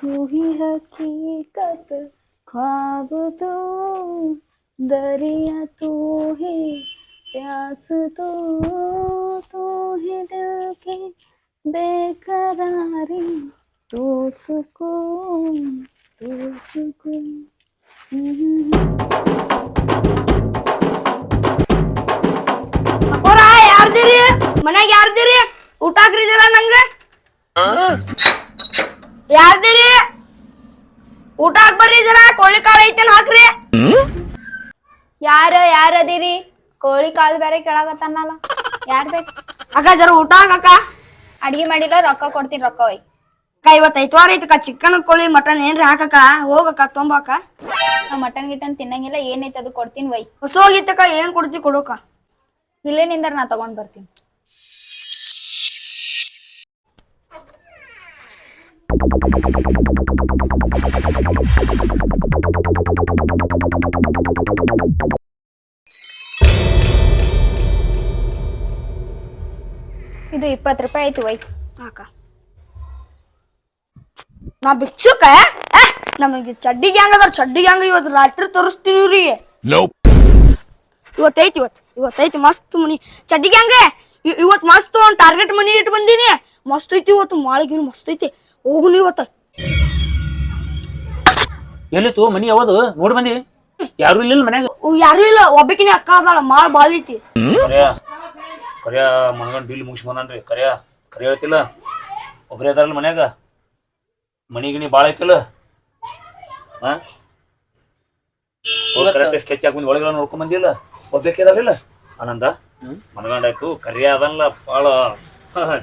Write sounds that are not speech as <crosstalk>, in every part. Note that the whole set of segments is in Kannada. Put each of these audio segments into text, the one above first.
तू ही हकीकत ख्वाब तू दरिया तू ही प्यास तू तू ही दिल की बेकरारी तू सुकून तू सुकून ಅಕ್ಕೋರ ಯಾರ್ದಿರಿ ಮನ್ಯಾಗ ಯಾರ್ದಿರಿ ಊಟ ಹಾಕ್ರಿ ಜರ ನಂಗ ಯಾರ್ದಿರಿ? ಊಟ ಹಾಕ್ಬರ್ರಿ ಬರ್ರಿ ಜರ ಕೋಳಿ ಕಾಳು ಐತೇನ್ ಹಾಕ್ರಿ. ಯಾರ ಯಾರದಿರಿ? ಕೋಳಿ ಕಾಳು ಬೇರೆ ಕೆಳಗತ್ತಲ್ಲ ಯಾರ್ ಬೇಕು? ಅಕ್ಕ ಜರ ಊಟ ಹಾಕಕ್ಕ ಅಡ್ಗೆ ಮಾಡಿಲ್ಲ ರೊಕ್ಕ ಕೊಡ್ತೀನಿ ರೊಕ್ಕ ಒಯ್ ಅಕ್ಕ ಇವತ್ತು ಐತವಾರ ಐತಕ್ಕ ಚಿಕನ್ ಕೋಳಿ ಮಟನ್ ಏನ್ರಿ ಹಾಕಕ್ಕ ಹೋಗಕ್ಕ ತೊಂಬಕ್ಕ ನಾ ಮಟನ್ ಗಿಟನ್ ತಿನ್ನಂಗಿಲ್ಲ ಏನೈತೆ ಅದು ಕೊಡ್ತೀನಿ ಒಯ್ ಹೊಸ ಹೋಗಿತ್ತಕ್ಕ ಏನ್ ಕೊಡ್ತಿ ಕೊಡೋಕ ಇಲ್ಲೇ ನಿಂದರ ನಾ ತಗೊಂಡ್ ಬರ್ತೀನಿ. ಇದು ಇಪ್ಪತ್ತು ರೂಪಾಯಿ ಆಯ್ತು ವೈ. ಅಕ್ಕ ನಾ ಭಿಕ್ಷುಕ ನಮಗೆ ಚಡ್ಡಿ ಗ್ಯಾಂಗ್ ಅದಾರ ಚಡ್ಡಿ ಗ್ಯಾಂಗ್ ಇವತ್ತು ರಾತ್ರಿ ತೋರಿಸ್ತೀನಿ ರೀ ಇವತ್ತೈತಿ ಇವತ್ತು ಇವತ್ತೈತಿ ಮಸ್ತ್ ಮನಿ. ಚಡ್ಡಿ ಗ್ಯಾಂಗ್ ಇವತ್ತು ಮಸ್ತ್ ಒಂದ್ ಟಾರ್ಗೆಟ್ ಮನಿ ಇಟ್ಟು ಬಂದೀನಿ. ಮಸ್ತ್ ಐತಿ ಇವತ್ತು ಮಾಳಿಗೆ ಮಸ್ತ್ ಐತಿ. ಹೋಗುನು ಇವತ್ತ. ಎಲ್ಲಿತ್ತು? ಮನಿ ಯಾವ್ದು? ನೋಡಿ ಬಂದಿ ಯಾರು ಇಲ್ಲ ಮನ್ಯಾಗ. ಯಾರು ಇಲ್ಲ. ಒಬ್ಬಕಿನ ಅಕ್ಕ ಅದಾಳ ಮಾಳ ಬಾಳ ಐತಿ. ಕರ್ಯ ಮನಗಂಡ ಮನಗಂಡ್ ಬಿಲ್ ಮುಗಿಸಿ ಬಂದನ್ರಿ. ಕರ್ಯ ಕರ್ಯ ಹೇಳ್ತಿಲ್ಲ ಒಬ್ರೇ ಅದಾರಲ್ಲ ಮನ್ಯಾಗ. ಮನಿ ಗಿಣಿ ಭಾಳ ಐತಿಲ್ಲ? ಹಾ ಕರೆಕ್ಟ್ ಸ್ಕೆಚ್ ಹಾಕೊಂಡ್ ಒಳಗೆಲ್ಲ ನೋಡ್ಕೊಂಡ್ ಬಂದಿಲ್ಲ? ಒಬ್ಬಕ್ಕೆ ಇಲ್ಲ? ಆನಂದ? ಮನಗಂಡ ಆಯ್ತು. ಕರ್ಯ ಅದಲ್ಲ ಭಾಳ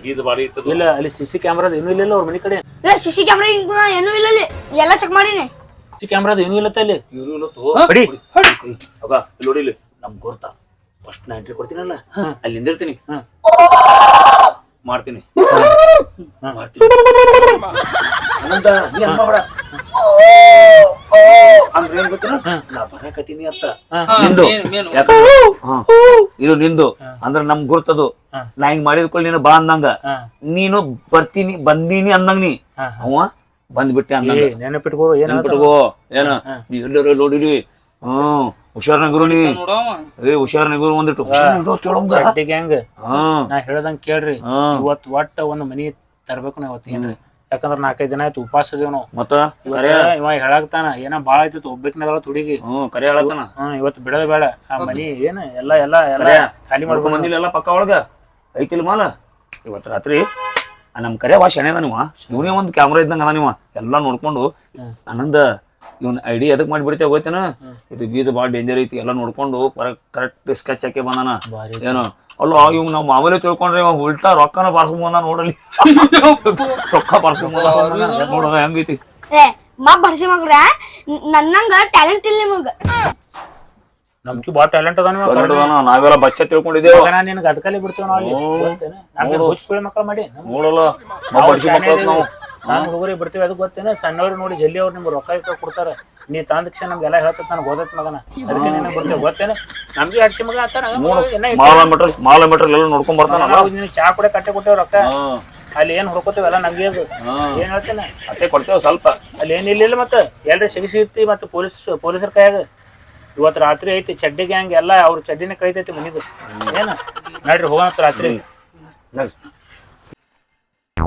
ಇದು ಬಾರಿ ಇತ್ತು ಇಲ್ಲ ಅಲ್ಲಿ ಸಿಸಿ ಸಿ ಕ್ಯಾಮ್ರಾದ ಏನೂ ಇಲ್ಲ ಅವ್ರ ಮನೆ ಕಡೆ ಏ ಸಿಸಿ ಕ್ಯಾಮ್ರಾ ಏನೂ ಇಲ್ಲ ಅಲ್ಲಿ ಎಲ್ಲ ಚೆಕ್ ಮಾಡಿನಿ ಸಿ ಕ್ಯಾಮ್ರಾದ ಏನೂ ಇಲ್ಲ ಅಲ್ಲಿ ನೋಡಿ ನಮ್ ಗುರ್ತ ಫಸ್ಟ್ ನಾ ಎಂಟ್ರಿ ಕೊಡ್ತೀನಲ್ಲ ಅಲ್ಲಿ ನಿಂದಿರ್ತೀನಿ ಮಾಡ್ತೀನಿ ಮಾಡ್ತೀನಿ ನೀ ಅಮ್ಮ. ಅಂದ್ರೆ ಏನ್ ಗೊತ್ತೇನು? ನಾ ಬರಾಕತ್ತೀನಿ ಅಂತ. ನಿಂದು. ಯಾಕಂದ್ರೆ ಹಾ, ಇದು ನಿಂದು. ಅಂದ್ರೆ ನಮ್ ಗುರ್ತದು. ನಾ ಹಿಂಗ್ ಮಾಡಿದ್ಕೊಳ್ಳಿ ನೀನು ಬಾ ಅಂದಂಗ. ನೀನು ಬರ್ತೀನಿ ಬಂದೀನಿ ಅಂದಂಗ ನೀ. ಅವ ಬಂದ್ಬಿಟ್ಟೆ ಅಂದಂಗ. ನೆನಪಿಟ್ಕೋ ಏನ್ ನೆನ್ಪಿಟ್ಕೋ. ಏನ? ನೀ ಎಲ್ಲರೂ ನೋಡಿರಿ. ಹ್ಮ್. ಹುಷಾರ್ನಗುರು ನೀ. ಏ ಹುಷಾರ್ನಗುರು ಒಂದಿಟ್ಟು ಹುಷಾರ್ನಾಗಿರು. ಚಡ್ಡಿ ಗ್ಯಾಂಗ್ ಹ್ಮ್ ನಾ ಹೇಳ್ದಂಗ್ ಕೇಳ್ರಿ. ಹ್ಮ್ ಇವತ್ ಒಟ್ಟ ಒಂದ್ ಮನಿ ತರ್ಬೇಕು ನಾವ್ ಇವತ್ತು ಏನ್ರಿ ಯಾಕಂದ್ರ ನಾಲ್ಕೈದು ದಿನ ಆಯ್ತು ಉಪವಾಸ ಅದೇವ್ ನಾವು ಮತ್ತ? ಇವತ್ತ ಇವ ಹೇಳಾಕ್ತಾನ ಏನ ಬಾಳ ಆಯ್ತು ಒಬ್ಬಕಿನದಳ ತುಡಿಗಿ ಹ್ಮ್ ಕರೆ ಹೇಳತ್ತಾನ ಹ್ಮ್ ಇವತ್ತು ಬಿಡೋದ್ ಬೇಡ. ಆ ಮನಿ ಏನ ಎಲ್ಲಾ ಎಲ್ಲಾ ಎಲ್ಲಾ ಖಾಲಿ ಮಾಡ್ಕೊಂಡ್ ಬಂದಿಲ್ಲ ಎಲ್ಲ ಪಕ್ಕ ಒಳಗ. ಐತಿಲ್ ಮಾಲ. ಇವತ್ ರಾತ್ರಿ ಆ ನಮ್ ಕರೆ ವಾ ಶಣೆ ಅದ ನೀವ ಇವನೇ ಒಂದ್ ಕ್ಯಾಮ್ರಾ ಇದ್ದಂಗ ಅದ ನೀವ? ಎಲ್ಲಾ ನೋಡ್ಕೊಂಡು ಆನಂದ ಇವನ್ ಐಡಿ ಎದಕ್ ಮಾಡ್ಬಿಡ್ತೇವೆ ಗೊತ್ತೇನ? ಇದು ಬೀಜ ಬಾಳ ಡೇಂಜರ್ ಐತಿ ಎಲ್ಲ ನೋಡ್ಕೊಂಡು ಕರೆಕ್ಟ್ ಸ್ಕೆಚ್ ಹಾಕಿ ಬಂದಾನ. ಏನೋ ಅಲ್ಲ ಇವ್ ನಾವ್ ಮಾಮೂಲಿ ತಿಳ್ಕೊಂಡ್ರೆ ಇವ ಉಲ್ಟಾ ರೊಕ್ಕನ ಬಾರ್ಸ್ಕೊಂಡ್ ಬಂದ ನೋಡಲಿ <laughs> ರೊಕ್ಕ ಬಾರ್ಸ್ಕೊಂಡ್ ಬಂದ ನೋಡೋದ ಹೆಂಗೈತಿ? ಮಾ ಬರ್ಸಿ ಮಗ್ರ ನನ್ನಂಗ ಟ್ಯಾಲೆಂಟ್ ಇಲ್ಲ ನಿಮಗ. ನಮ್ಗೆ ಬಾಳ ಟ್ಯಾಲೆಂಟ್ ಅದಾನ ನಾವೆಲ್ಲ ಬಚ್ಚ ತಿಳ್ಕೊಂಡಿದ್ದೇವ. ನಿನಗೆ ಅದಕ್ಕಲ್ಲಿ ಬಿಡ್ತೇವೆ ನಾವು ಹುಚ್ಚ ಮಕ್ಕಳು ಮಾಡಿ. ನೋಡಲ್ಲ ನಾವ್ ಬಡ್ಸಿ ಮಕ್ಳು ನಾವು. ಸಣ್ಣ ಹುಡುಗರಿಗೆ ಬರ್ತೀವಿ ಅದು ಗೊತ್ತೇನ ಸಣ್ಣವ್ರು ನೋಡಿ ಜಲ್ದಿ ಅವ್ರು ನಿಮ್ಗೆ ರೊಕ್ಕ ಇಕ್ಕ ಕೊಡ್ತಾರ. ನೀ ತಂದ ಕ್ಷಣ ನಮ್ಗೆಲ್ಲ ಹೇಳ್ತದ ನನಗೆ ಓದತ್ ಮಗನ. ಅದಕ್ಕೆ ನೀನು ಬರ್ತೇವೆ. ಗೊತ್ತೇನ? ನಮ್ಗೆ ಅಡ್ಸಿ ಮಗ ಆತಾರ ಮಾಲ ಮೆಟ್ರಲ್ ಮಾಲ ಮೆಟ್ರಲ್ ಎಲ್ಲ ನೋಡ್ಕೊಂಡ್ ಬರ್ತಾನಲ್ಲ? ನೀನು ಚಾ ಕೂಡ ಕಟ್ಟೆ ಕೊಟ್ಟೇವ್ ರೊಕ್ಕ. ಅಲ್ಲಿ ಏನ್ ಹುಡ್ಕೋತೇವೆ ಎಲ್ಲ ನಮ್ಗೆ ಅದು ಏನ್ ಹೇಳ್ತೇನೆ? ಅಷ್ಟೇ ಕೊಡ್ತೇವೆ ಸ್ವಲ್ಪ. ಅಲ್ಲಿ ಏನ್ ಇಲ್ಲ ಮತ್ತೆ. ಎಲ್ರಿ ಸಿಗಿಸಿರ್ತಿ ಮತ್ತೆ ಪೊಲೀಸ್ ಪೊಲೀಸರ ಕೈಯಾಗ. ಇವತ್ತು ರಾತ್ರಿ ಐತಿ ಚಡ್ಡಿ ಗ್ಯಾಂಗ್ ಎಲ್ಲ ಅವ್ರ ಚಡ್ಡಿನ ಕೈತೈತಿ ಮನಿದು. ಏನ? ನಡ್ರಿ ಹೋಗೋಣ ರಾತ್ರಿ.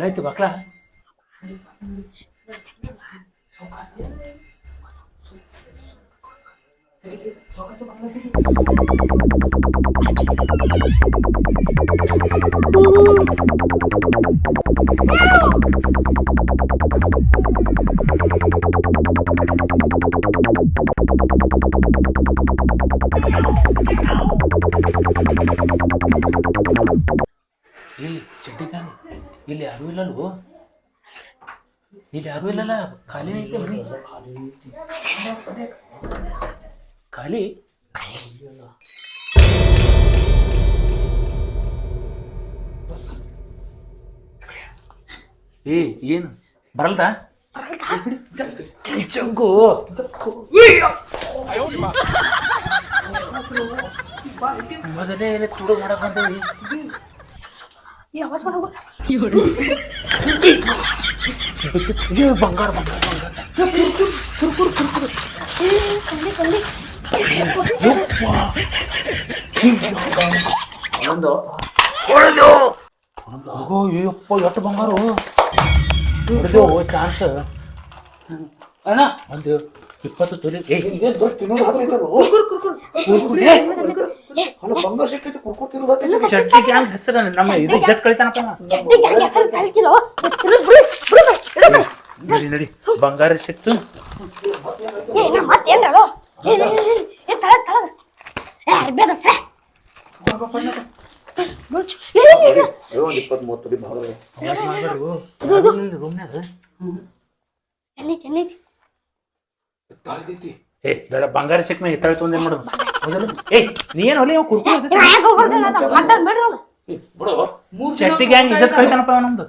らえてばっかり。Oh. ಯಾರು ಇಲ್ಲಲ್ವೋ ಇಲ್ಲಿ ಯಾರು ಇಲ್ಲಲ್ಲ, ಖಾಲಿ ಐತೆ ಮನಿ ಖಾಲಿ? ಏ, ಏನು? ಬರಲ್ದ? ಜಗ್ಗು. ಮೊದಲೇ ತುಡು ಮಾಡಕ್ ಬಂದೇವಿ. ಈ ಆವಾಜ್ ಮಾಡೋ ಬಂಗಾರ ಬಂಗಾರ ಅಯ್ಯಪ್ಪ ಎಷ್ಟು ಬಂಗಾರು ಚಾನ್ಸ್ ಅಣ್ಣ ಒಂದು ಇಪ್ಪತ್ತು ತೊಲಿ ಏ ಇದೇನ್ ಅಲ್ಲ ಬಂಗಾರ ಸಿಕ್ಕೈತಿ ಕುರ್ಕುರ್ ತಿನ್ನೋದು ಹತ್ತೈತಿ ಚಟ್ಟಿ ಗ್ಯಾಂಗ್ ಹೆಸರು ನಮ್ಮ ಇದು ಜಟ್ ಕಳಿತಾನಪ್ಪ. ನಡಿ ನಡಿ ಬಂಗಾರ ಸಿಕ್ತು. ಏ ನಾ ಮತ್ತೇನ್ ಹೇಳೋ? ಏ ತಳ ತಳ. ಅರ್ಬಿ ಇಪ್ಪತ್ತ್ ಮೂವತ್ತು ರೂಮ್ನಾಗ ಎನ್ನೈತಿ ಎನ್ನೈತಿ ತಾಳ್ದೈತಿ ಏ ಬೇಡ ಬಂಗಾರ ಸಿಕ್ಕ ಎತ್ತಾಳ ತೊಂದ್ ಏನ್ ಮಾಡೋದು? ಏ ನೀ ಏನು ಹೊಲಿ ಕುರ್ಕುರು ನಾ ಯಾಕೆ ಹೋಗ್ಬಾರ್ದು ಅದು ಮಾತಾಡ್ ಬಿಡ್ರಿ ಅದು ಬಿಡು. ಚಟ್ಟಿ ಗ್ಯಾಂಗ್ ಇಜ್ಜತ್ ಕಳಿತಾನಪ್ಪ ನಮ್ದು?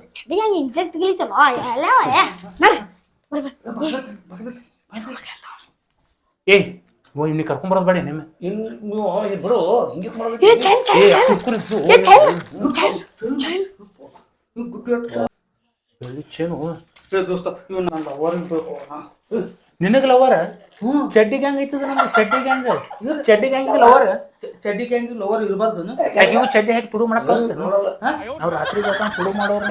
ಏ ಓ ಇಲ್ಲಿ ಕರ್ಕೊಂಬರೋದು ಬೇಡ ನಿಮ್ಮ ಇನ್ ನೀವು ಬಿಡು. ಹಿಂಗೆ ಮಾಡ್ಬೇಕು. ಏ ಚೈನ್ ದೋಸ್ತ ಇವ್ ನನ್ನ ಲವರ್ ಬೇಕು ನಿನಗ ಲವರ್ ಚಡ್ಡಿ ಗ್ಯಾಂಗ್ ಐತದ ನಮ್ಮ ಚಡ್ಡಿ ಗ್ಯಾಂಗ್ ಚಡ್ಡಿ ಗ್ಯಾಂಗ್ ಲವರ್? ಚಡ್ಡಿ ಗ್ಯಾಂಗ್ ಲವರ್ ಇರಬಾರ್ದು ಇವು ಚಡ್ಡಿ ಹಾಕಿ ಪುಡು ಮಾಡಕ್ ಕಳಿಸ್ತೇನೆ ನಾವು ರಾತ್ರಿ ಬರ್ತಾನೆ ಪುಡು ಮಾಡೋರು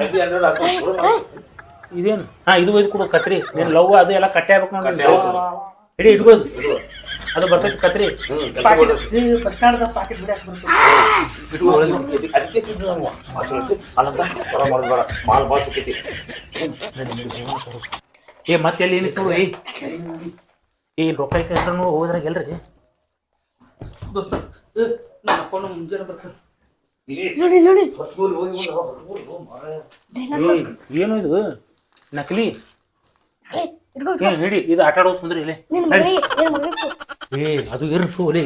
ಇದೇನು? ಹಾ ಇದು ಒಯ್ದು ಕೊಡು ಕತ್ರಿ. ನಿನ್ ಲವ್ ಅದು ಎಲ್ಲ ಕಟ್ಟೆ ಆಗ್ಬೇಕು ನೋಡಿ. ಇಡೀ ಇಟ್ಕೋದು ಅದು ಬರ್ತೈತಿ ಕತ್ರಿ. ಬಸ್ ಸ್ಟ್ಯಾಂಡ್ ಪಾಕೆಟ್ ಬಿಡಾಕ್ ಅದಕ್ಕೆ ಚಲೋತಿ, ಅಲ್ಲಂತ ಹೊರ ಮಾಡೋದು ಬೇಡ. ಮಾಲ್ ಭಾಳ ಸಿಕ್ಕೈತಿ. ಏ ಮತ್ತೆ ಎಲ್ಲಿ ಏನಿತ್ತು ಏ. ಏ ರೊಕ್ಕ ಇಟ್ಕೊಂಡು ಹೋದ್ರಾಗ ಎಲ್ರಿ? ದೋಸ್ತ ಅಪ್ಪನ ಮುಂಜಾನೆ ನೋಡಿ ನೋಡಿ. ಮಾರಾಯ. ಏನು ಇದು? ನಕಲಿ? ಅಲೆ ಇಟ್ಕೋ ಏ ಹಿಡಿ ಇದು ಆಟ ಆಡೋದು ಕುಂದ್ರಿ ಇಲ್ಲಿ. ಏ ಅದು ಇರ್ತು ಒಲೆ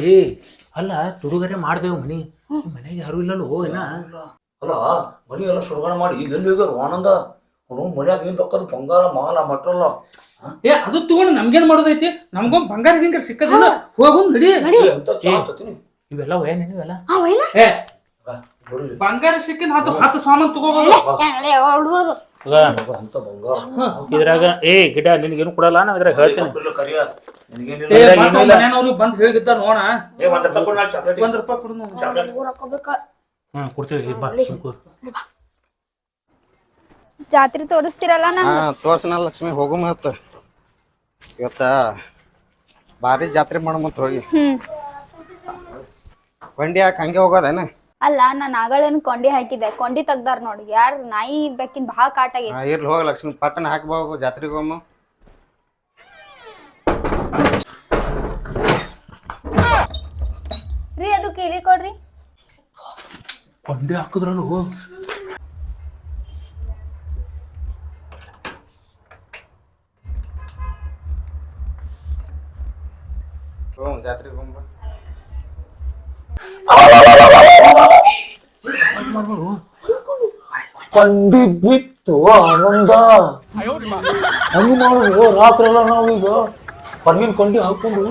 ಅಲ್ಲ ತುಡುಗರೆ ಮಾಡ್ದೇವು ಮನಿ. ಮನೆಗೆ ಯಾರು ಇಲ್ಲಲ್ಲ ಹೋಗಿಲ್ಲ ಅಲ್ಲ ಮನಿ ಎಲ್ಲ ಶುರುಗಾಣ ಮಾಡಿ ಈಗ ಎಲ್ಲಿ ಹೋಗ್ಯಾರ ಆನಂದ? ಅವ್ನು ಮನ್ಯಾಗ ಏನ್ ಬೇಕಾದ ಬಂಗಾರ ಮಾಲ ಮಟ್ರಲ್ಲ. ಏ ಅದು ತಗೊಂಡು ನಮ್ಗೇನ್ ಮಾಡೋದೈತಿ? ನಮ್ಗೊಂದ್ ಬಂಗಾರ ಗಿಂಗಾರ ಸಿಕ್ಕದಿಲ್ಲ. ಹೋಗು ನಡಿ. ಎಂತ ಚಾ ಹತ್ತತೀನಿ ಇವೆಲ್ಲ ವಯನ್ ಇವೆಲ್ಲ? ಏ ಬಂಗಾರ ಸಿಕ್ಕಿದ್ ಹತ್ತು ಹತ್ತು ಸಾಮಾನ್ ತಗೋಬೋದು. ಅಂತ ಬಂಗಾರ. ಇದ್ರಾಗ ಏ ಗಿಡ ನಿನ್ಗೇನು ಕೊಡಲ್ಲ? ನಾವ್ ಇದ್ರಾಗ ಹೇಳ್ತೀನಿ. ಇಲ್ಲ ಕರಿಯ. ನಿನಗೇನಿಲ್ಲ. ಏ ಇದ್ರಾಗ ಮತ್ತ್ ಏನಿಲ್ಲ. ಮನ್ಯಾನವ್ರು ಬಂದ್ ಹೇಳಿದ್ದ ನೋಡ. ಏ ಒಂದ್ ರೂಪಾಯಿ ಕೊಡು ನೋಡು. ಹಾಕೋಬೇಕ ಹ್ಮ್ ಕೊಡ್ತೀವಿ ಬಾ ಸುಮ್ಕೂರು. ಜಾತ್ರೆ ತೋರಿಸ್ತಿರಲ್ಲ ಹಾ ನಂಗೆ? ತೋರ್ಸನ ಲಕ್ಷ್ಮಿ ಹೋಗು ಮತ್ತ ಇವತ್ತ ಭಾರಿ ಜಾತ್ರೆ ಮಾಡಮಂತ ಹೋಗಿ. ಹ್ಮ್. ಕೊಂಡಿ ಹಾಕಿ ಹಂಗೆ ಹೋಗೋದೇನ? ಅಲ್ಲ ನಾನ್ ಆಗಳೇನು ಕೊಂಡಿ ಹಾಕಿದೆ ಕೊಂಡಿ ತೆಗ್ದಾರ ನೋಡಿ ಯಾರ್ ನಾಯಿ ಬೆಕ್ಕಿನ ಬಹಳ ಕಾಟ ಆಗೈತಿ ಹಾ, ಇರ್ಲಿ ಹೋಗ ಲಕ್ಷ್ಮಿ ಪಟ್ಟಣ ಹಾಕ್ಬೋಗು ಜಾತ್ರೆಗೆ ಹೋಗಮ್ಮ ರೀ ಅದು ಕಿವಿ ಕೊಡ್ರಿ. ಕೊಂಡೆ ಹಾಕಿದ್ರಲ್ಲ ಕಂಡಿ ಬಿತ್ತು ಆನಂದ ಹಂಗ ಮಾಡುದು ರಾತ್ರಿ ಎಲ್ಲ ನಾವೀಗ ಹೊರಗಿನ ಕೊಂಡಿ ಹಾಕೊಂಡು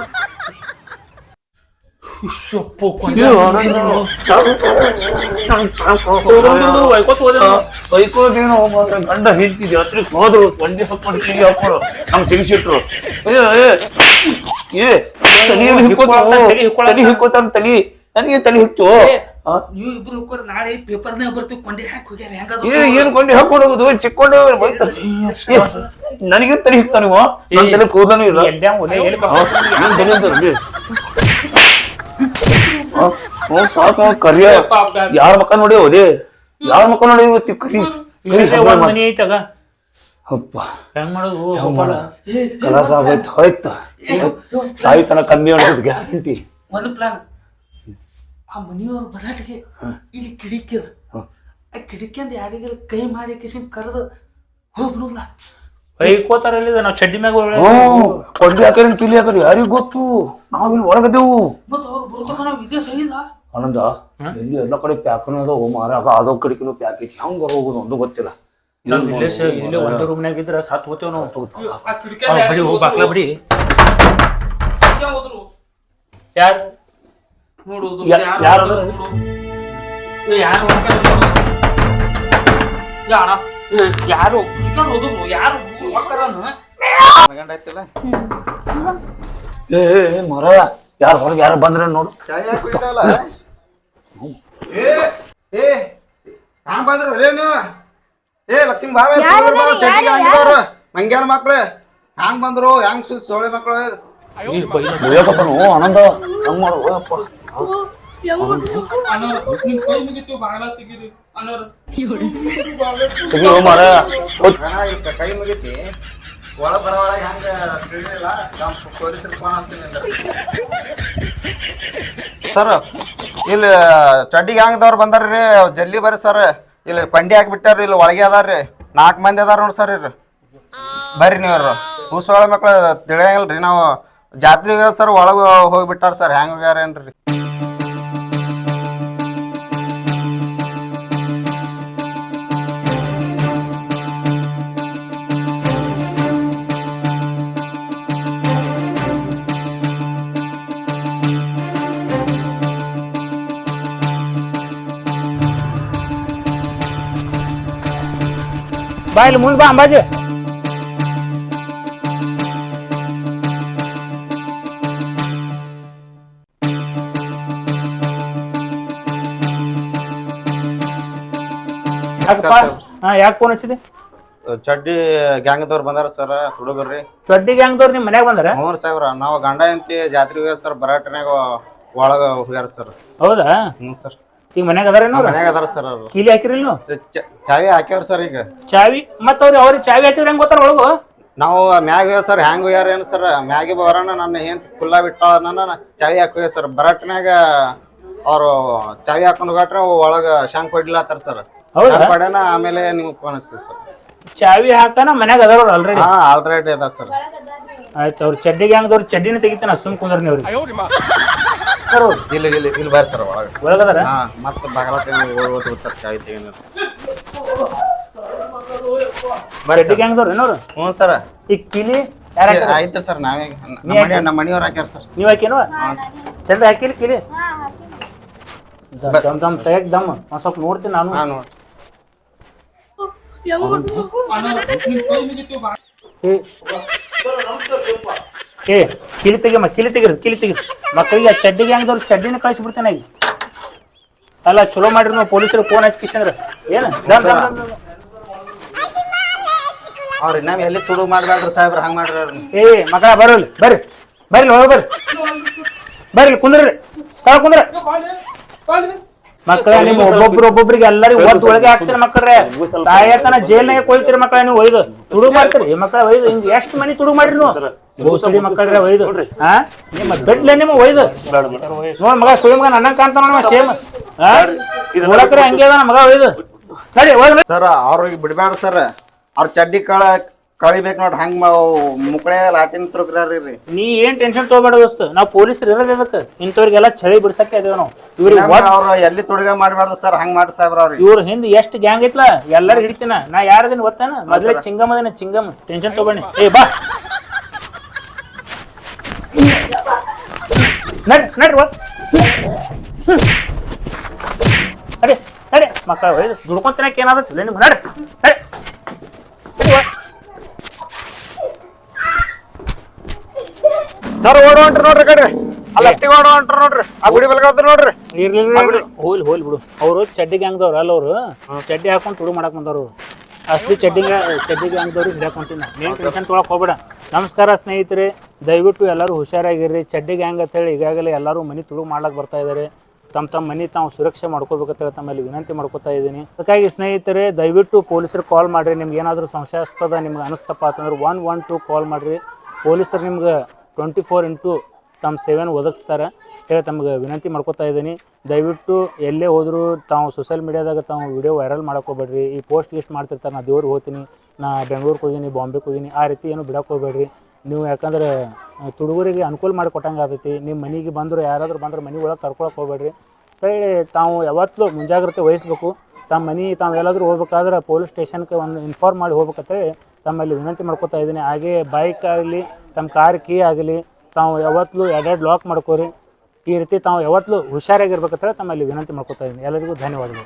ಗಂಡ ಹೆಂಡತಿ ಜಾತ್ರೆ ಹೋದ್ರು ಕೊಂಡಿ ಹಾಕೊಂಡು ಕಿವಿ ಹಾಕೊಂಡು ನಮ್ ಸಿಗಿಸಿಟ್ರು ಏ ತಲಿ ಹಿಕ್ಕೋತಾನ ತಲಿ ನನಗೆ ತಲಿ ಹಿಕ್ತು? ನೀವು ಇಬ್ರು ಹೋಗ್ರ ನಾಳೆ ಪೇಪರ್ನೇ ಬರ್ತೀವಿ ಕೊಂಡಿ ಹಾಕಿ ಹೋಗ್ಯಾರ ಹೆಂಗದ ಏ ಏನ್ ಕೊಂಡಿ ಹಾಕೊಂಡು ಹೋಗುದು ಚಿಕ್ಕೊಂಡು ನನಗೆ ತಲೆ ಹಿಕ್ತಾನ ನೀವು ನನ್ನ ತಲೆ ಕೂದಲೂ ಇಲ್ಲ ಎಲ್ಲ ಒಲೆ ಏನ್ ತಲೆ ಸಾಕು ಕರಿಯ ಯಾರ ಮಕ್ಕ ನೋಡಿ ಹೋದೆ ಯಾರ ಮಕ್ಕ ನೋಡಿ ಇವತ್ತು ಕರಿ ಕರಿ ಮನಿ ಐತಗ ಅಪ್ಪ ಹೆಂಗ್ ಮಾಡೋದು. ಕಲಾಸ ಆಗೋಯ್ತು ಹೋಯ್ತು ಸಾಯ್ತನ ಕಮ್ಮಿ ಮಾಡೋದು ಗ್ಯಾರಂಟಿ ಒಂದು ಪ್ಲಾನ್ ಆ ಮನಿಯವ್ರ ಬಲಾಟಿಗೆ ಇಲ್ಲಿ ಕಿಡಿಕಿ ಅದ. ಆ ಕಿಡಿಕಿಂದ ಯಾರಿಗಾರ ಕೈ ಮಾಡಿ ಕಿಶನ್ ಕರೆದು ಹೋಗ್ಬಿಡುಲ್ಲ ಬೈಕೋತಾರ ಇಲ್ಲಿ ನಾವು ಚಡ್ಡಿ ಮ್ಯಾಗ ಕೊಂಡಿ ಹಾಕರಿ ಕಿಲಿ ಹಾಕ್ಯಾರ ಯಾರಿಗ್ ಗೊತ್ತು? ನಾವ್ ಇಲ್ಲಿ ಒಳಗದೇವು. ಮತ್ತ ಅವ್ರು ಬರ್ತಕ ನಾವ್ ಇದೇ ಸಹಿದ ಆನಂದ ಎಲ್ಲಿ ಎಲ್ಲ ಕಡೆ ಪ್ಯಾಕನು ಓ ಮಾರ ಅದೋ ಕಡೆಕಿನ ಪ್ಯಾಕ್ ಐತಿ. ಹೆಂಗ್ ಹೋಗೋದು ಒಂದು ಗೊತ್ತಿಲ್ಲ. ಇಲ್ಲೇ ಇಲ್ಲೇ ಒಂದೇ ರೂಮ್ನಾಗ ಇದ್ರ ಸಾತ್ ಹೋತೇವ್ ನಾವು. ಆ ಬಡಿ ಹೋಗಿ ಬಾಕ್ಲ ಬಿಡಿ. ಯಾರು? ನೋಡುದು ಯಾ- ಯಾರು ಅದಾರ? ಯಾರು. ಯಾರ? ಏ, ಯಾರು? ಹೋದ್ರು ಏ ಏ, ಏ ಮರ ಯಾರು ಹೊರಗೆ ಯಾರು ಬಂದ್ರೆ ನೋಡು. ಚಾಯ್ ಯಾಕೆ ಕುಡಿತಾವಲ್ಲ? ಏ ಏ ಹ್ಯಾಂಗ ಬಂದ್ರು ಏ ಲಕ್ಷ್ಮಿ ಚಟ್ಟಿ ಹಂಗಿದವ್ರು. ಮಂಗ್ಯಾನ ಮಕ್ಳು. ಹ್ಯಾಂಗ ಬಂದ್ರು? ಹ್ಯಾಂಗ ಸು ಸೋಳೆ ಮಕ್ಳು? ಹೋಗಕತ್ತನು ಆನಂದ. ಹಂಗ್ ಮಾಡು ನಿಮ್ ಕೈ ಮುಗಿತು ಬಾಗಲ ತೆಗೀರಿ. ಅನ್ನೋರು ತೆಗಿಯೋ ಮರ. ಗಣ ಈಗ ಕೈ ಮುಗಿತಿ. ಒಳ ಬರ ಒಳಗೆ ಹಂಗ ತಿಳಿಲಿಲ್ಲ. ನಮ್ಮ ಪೊಲೀಸರು ಫೋನ್ ಹಚ್ತೀನಿ ಸರ್ ಇಲ್ಲಿ ಚಡ್ಡಿಗೆ ಹಂಗದವ್ರು ಬಂದಾರ್ರಿ? ಜಲ್ದಿ ಬರ್ರಿ ಸರ್. ಇಲ್ಲಿ ಪಂಡಿ ಹಾಕ್ಬಿಟ್ಟಾರ ಇಲ್ಲಿ ಒಳಗೆ ಅದಾರ್ರಿ. ನಾಲ್ಕು ಮಂದಿ ಅದಾರ ನೋಡಿ ಸರ್ ಇವ್ರು. ಬರ್ರಿ ನೀವ್ರು ಉಸೋಳ ಮಕ್ಳು ತಿಳಿಯಂಗಿಲ್ರಿ. ನಾವು ಜಾತ್ರೆಗೆ ಸರ್ ಒಳಗೆ ಹೋಗ್ಬಿಟ್ಟಾರ ಸರ್. ಹೆಂಗ್ ಬಾ ಇಲ್ಲಿ ಮುಂದ್ ಬಾ ಅಂಬಾಜಿ ಹಾ ಯಾಕೆ ಫೋನ್ ಹಚ್ಚಿದೆ? ಚಡ್ಡಿ ಗ್ಯಾಂಗ್ದವ್ರು ಬಂದಾರ ಸರ್ ಹುಡುಗರ್ರಿ. ಚಡ್ಡಿ ಗ್ಯಾಂಗ್ದವ್ರು ನಿಮ್ಮ ಮನ್ಯಾಗ ಬಂದಾರ? ಹ್ಞೂ ಸಾಹೇಬ್ರ ನಾವು ಗಂಡ ಜಾತ್ರೆ ಜಾತ್ರೆಗೆ ಸರ್ ಬರಾಟನ್ಯಾಗ ಒಳಗ ಹೋಗ್ಯಾರ ಸರ್. ಹೌದಾ? ಹ್ಞೂ ಸರ್. ಈಗ ಮನ್ಯಾಗ ಅದಾರೇನು ಅವ್ರು? ಮನ್ಯಾಗ ಅದಾರ ಸರ್ ಅವ್ರು. ಕೀಲಿ ಹಾಕಿರಿಲ್ಲ ನೀವು? ಚ- ಚ- ಚಾವಿ ಹಾಕ್ಯಾವ್ರಿ ಸರ್ ಈಗ. ಚಾವಿ? ಮತ್ತ ಅವ್ರಿ ಅವ್ರಿಗೆ ಚಾವಿ ಹಾಕಿದ್ರೆ ಹೆಂಗ್ ಗೊತ್ತಾರ ಒಳಗು? ನಾವು ಮ್ಯಾಗ ಸರ್ ಹ್ಯಾಂಗ್ ಹೋಗ್ಯಾರ ಏನು ಸರ್? ಮ್ಯಾಗೆ ಬರೋಣ ನನ್ನ ಏನ್ ಕುಲ್ಲ ಬಿಟ್ಟ ನನ್ನ ಚಾವಿ ಹಾಕಿ ಸರ್. ಬರಾಟ್ನ್ಯಾಗ ಅವರು ಚಾವಿ ಹಾಕೊಂಡು ಹೋಗ್ಯಾಟ್ರೆ ಒಳಗ ಶಾಂಕ್ ಹೊಡಿಲತ್ತಾರ ಸರ್. ಹೌದಾ? ಪಡೆನ ಆಮೇಲೆ ನಿಮ್ಗೆ ಫೋನ್ ಹಚ್ತೀವಿ ಸರ್. ಚಾವಿ ಹಾಕನ ಮನ್ಯಾಗ ಅದಾರ ಅವ್ರು ಆಲ್ರೆಡಿ ಹಾ ಆಲ್ರೆಡಿ ಅದಾರ ಸರ್. ಆಯ್ತು ಅವ್ರ ಚಡ್ಡಿ ಗ್ಯಾಂಗ್ದವ್ರು ಚಡ್ಡಿನ ತೆಗಿತಾನ ಸುಮ್ ಕುಂದ್ರ ನೀವು ಇಲ್ಲಿ ಇಲ್ಲಿ ಇಲ್ಲಿ ಬರ್ರಿ ಸರ್ ಒಳಗ. ಒಳಗದಾರ? ಹಾ ಮತ್ತೆ ಬಾಗಲ ಓದ್ತಾರೆ ಚಾವಿ ತೆಗಿನ ಗ್ಯಾಂಗ್ ಹ್ಞೂ ಸರ್. ಈ ಕಿಲಿ ಯಾರ ಆಯ್ತು ಸರ್ ನಾವೇ ನಮ್ಮ ಮನೆ ನಮ್ಮ ಮನೆಯವ್ರು ಹಾಕ್ಯಾರ ಸರ್. ನೀವ್ ಹಾಕೇನು ಚಂದ ಹಾಕಿಲ್ಲ ಕೀಲಿ. ದಮ್ ದಮ್ ತೆಗ್ ದಮ್. ಒಂದ್ ಸ್ವಲ್ಪ ನೋಡ್ತೀನಿ ನಾನು. ಹಾ ನೋಡಿ ಏ ಏ ಕಿಲಿ ತೆಗಿಯಮ್ಮ ಕಿಲಿ ತೆಗಿರಿ ಕಿಲಿ ತೆಗಿರಿ. ಮಕ್ಕಳಿಗೆ ಆ ಚಡ್ಡಿ ಗ್ಯಾಂಗ್ದವ್ರು ಚಡ್ಡಿನ ಕಳಿಸ್ಬಿಡ್ತೇನೆ ಈಗ. ಅಲ್ಲ ಚಲೋ ಮಾಡ್ರಿ ನಾವು ಪೊಲೀಸರು ಫೋನ್ ಹಚ್ಕಿಸಂದ್ರ ಏನು? ಅವ್ರಿ ಇನ್ನ ಎಲ್ಲಿ ತುಡು ಮಾಡ್ಬೇಡ್ರಿ ಸಾಹೇಬ್ರ ಹಂಗ್ ಮಾಡ್ರಿ. ಏ ಮಕ್ಕಳ ಬರೋಲ್ಲ ಬರ್ರಿ. ಬರ್ರಿ ಹೋಗಿ ಬರ್ರಿ. ಬರ್ರಿ ಕುಂದ್ರಿ. ಕಳ ಕುಂದ್ರ. ಮಕ್ಕಳ ನೀವು ಒಬ್ಬೊಬ್ರು ಒಬ್ಬೊಬ್ರಿಗೆ ಎಲ್ಲರಿಗೂ ಒತ್ತು ಒಳಗೆ ಹಾಕ್ತೀರಿ ಮಕ್ಕಳ್ರೆ ಸಾಯತನ ಜೈಲ್ನಾಗ ಕೊಯ್ತೀರಿ ಮಕ್ಕಳ ನೀವು ಒಯ್ದು. ತುಡು ಮಾಡ್ತೀರಿ. ಈ ಮಕ್ಕಳ ಒಯ್ದು. ಹಿಂಗ್ ಎಷ್ಟು ಮನಿ ತುಡು ಮಾಡ್ರಿ ನೀವು? ಮಕ್ಕಳ್ರೆ ಒಯ್ದು. ಹಾ ನಿಮ್ಮ ಬೆಡ್ಲೆ ನಿಮ್ಮ ಒಯ್ದು. ನೋಡ್ ಮಗ ಸುಳಿ ಮಗ ನನ್ನ ಕಾಂತ ನೋಡ ಸೇಮ್ ಹಾ ನೋಡಕ್ರೆ ಹಂಗೆ ಅದ ಮಗ ಒಯ್ದು. ಸರಿ ಒಯ್ದು. ಸರ್ ಅವ್ರಿಗೆ ಬಿಡ್ಬೇಡ ಸರ್. ಅವ್ರ ಚಡ್ಡಿ ಕಳ ಕಳಿಬೇಕು ನೋಡ್ರಿ ಹಂಗ ಮುಕ್ಕಳೆ ಲಾಟಿನ ತುರುಕ್ರಿ ನೀ ಏನ್ ಟೆನ್ಷನ್ ತಗೋಬೇಡ ದೋಸ್ತ. ನಾವು ಪೊಲೀಸರು ಇರೋದು ಅದಕ್ಕೆ ಇಂಥವ್ರಿಗೆಲ್ಲ ಚಳಿ ಬಿಡ್ಸಕ್ಕೆ ಅದೇವ ನಾವು. ಇವ್ರಿಗೆ ಅವ್ರು ಎಲ್ಲಿ ತುಡುಗ ಮಾಡ್ಬಾರ್ದು ಸರ್ ಹಂಗ ಮಾಡ್ರಿ ಸಾಹೇಬ್ರ ಅವ್ರಿ ಇವ್ರ ಹಿಂದ್ ಎಷ್ಟ್ ಗ್ಯಾಂಗ್ ಐತ್ಲ ಎಲ್ಲಾರು ಸಿಗ್ತೀನ ನಾ ಯಾರದಿನ ಗೊತ್ತಾನ? ಮೊದ್ಲೇ ಚಿಂಗಮ್ ಅದೇನ ಚಿಂಗಮ್. ಟೆನ್ಷನ್ ತಗೊಂಡಿ ಏ ಬಾ. ನಡ್ ನಡ್ರಿ ಅಡೆ ಅಡೆ ನಡಿ ನಡಿ ಮಕ್ಕಳ ದುಡ್ಕೊಂತ ದುಡ್ಕೊಂತಿನಕ್ಕೆ ನಡಿ. ನಡಿ ಸರ್ ಓಡ ಹೊಂಟ್ರಿ ನೋಡ್ರಿ ಕಡೆ ಅಲ್ಲಿ ಅಟ್ಟಿಗೆ ಓಡ ಹೊಂಟ್ರಿ ನೋಡ್ರಿ. ಆ ಗುಡಿ ಬಲ್ಗಾದ್ರು ನೋಡ್ರಿ. ಇರ್ಲಿ ಹೋಲ್ ಹೋಲ್ ಬಿಡು. ಅವರು ಚಡ್ಡಿ ಗ್ಯಾಂಗ್ದವ್ರು ಅಲ್ಲ ಅವರು. ಚಡ್ಡಿ ಹಾಕೊಂಡು ತುಡು ಮಾಡಕ್ ಬಂದವ್ರು ಅಷ್ಟು ಚಡ್ಡಿ ಚಡ್ಡಿ ಗ್ಯಾಂಗ್ದವ್ರು ಹೊಂಟಿನ ನೀನು ಟೆನ್ಷನ್ ತೊಗೊಳಕ್ ಹೋಗ್ಬೇಡ. ನಮಸ್ಕಾರ ಸ್ನೇಹಿತರೆ. ದಯವಿಟ್ಟು ಎಲ್ಲರೂ ಹುಷಾರಾಗಿರ್ರಿ. ಚಡ್ಡಿ ಗ್ಯಾಂಗ್ ಅಂತೇಳಿ ಈಗಾಗಲೇ ಎಲ್ಲರೂ ಮನೆ ತುಳು ಮಾಡ್ಲಕ್ಕೆ ಬರ್ತಾ ಇದ್ದಾರೆ ತಮ್ಮ ತಮ್ಮ ಮನೆ ತಾವು ಸುರಕ್ಷೆ ಮಾಡ್ಕೋಬೇಕಂತ ತಮ್ಮಲ್ಲಿ ವಿನಂತಿ ಮಾಡ್ಕೋತಾ ಇದ್ದೀನಿ. ಅದಕ್ಕಾಗಿ ಸ್ನೇಹಿತರೆ ದಯವಿಟ್ಟು ಪೊಲೀಸರು ಕಾಲ್ ಮಾಡಿರಿ. ನಿಮ್ಗೆ ಏನಾದರೂ ಸಂಶಯಾಸ್ಪದ ನಿಮ್ಗೆ ಅನಿಸ್ತಪ್ಪ ಅಂತಂದ್ರೆ ಒನ್ ಒನ್ ಟು ಕಾಲ್ ಮಾಡಿರಿ. ಪೊಲೀಸರು ನಿಮ್ಗೆ ಟ್ವೆಂಟಿ ಫೋರ್ ಇಂಟು ತಮ್ಮ ಸೇವೆಯನ್ನು ಒದಗಿಸ್ತಾರೆ. ಹೇಳಿ ತಮಗೆ ವಿನಂತಿ ಮಾಡ್ಕೊತಾ ಇದ್ದೀನಿ. ದಯವಿಟ್ಟು ಎಲ್ಲೇ ಹೋದರೂ ತಾವು ಸೋಷಿಯಲ್ ಮೀಡಿಯಾದಾಗ ತಾವು ವಿಡಿಯೋ ವೈರಲ್ ಹೋಗ್ಬೇಡ್ರಿ ಈ ಪೋಸ್ಟ್ ಲಿಸ್ಟ್ ಮಾಡ್ತಿರ್ತಾರೆ, ನಾ ದೇವ್ರಿಗೆ ಹೋಗ್ತೀನಿ. ನಾ ಬೆಂಗ್ಳೂರಿಗೆ ಹೋಗಿನಿ ಬಾಂಬೆಗೆ ಹೋಗೀನಿ ಆ ರೀತಿ ಏನು ಬಿಡಕ್ಕೆ ಹೋಗ್ಬೇಡ್ರಿ ನೀವು ಯಾಕಂದ್ರೆ ತುಡುಗರಿಗೆ ಅನುಕೂಲ ಮಾಡಿ ಕೊಟ್ಟಂಗೆ ಆಗೈತಿ ನಿಮ್ಮ ಮನೆಗೆ ಬಂದರು, ಯಾರಾದರೂ ಬಂದ್ರೆ ಮನೆ ಒಳಗೆ ಕರ್ಕೊಳಕ್ಕೆ ಹೋಗ್ಬೇಡ್ರಿ. ಹೇಳಿ ತಾವು ಯಾವತ್ತೂ ಮುಂಜಾಗ್ರತೆ ವಹಿಸ್ಬೇಕು. ತಮ್ಮ ಮನೆ, ತಾವು ಎಲ್ಲಾದರೂ ಹೋಗ್ಬೇಕಾದ್ರೆ ಪೊಲೀಸ್ ಸ್ಟೇಷನ್ಗೆ ಒಂದು ಇನ್ಫಾರ್ಮ್ ಮಾಡಿ ಹೋಗ್ಬೇಕಂತೇಳಿ ತಮ್ಮಲ್ಲಿ ವಿನಂತಿ ಮಾಡ್ಕೊತಾ ಇದ್ದೀನಿ. ಹಾಗೆ ಬೈಕ್ ಆಗಲಿ ತಮ್ಮ ಕಾರ್ ಕೀ ಆಗಲಿ, ತಾವು ಯಾವತ್ತೂ ಎರಡೆರಡು ಲಾಕ್ ಮಾಡ್ಕೋರಿ. ಈ ರೀತಿ ತಾವು ಯಾವತ್ತೂ ಹುಷಾರಾಗಿರ್ಬೇಕಂತ ತಮ್ಮಲ್ಲಿ ವಿನಂತಿ ಮಾಡ್ಕೊತಾ ಇದ್ದೀನಿ. ಎಲ್ಲರಿಗೂ ಧನ್ಯವಾದಗಳು.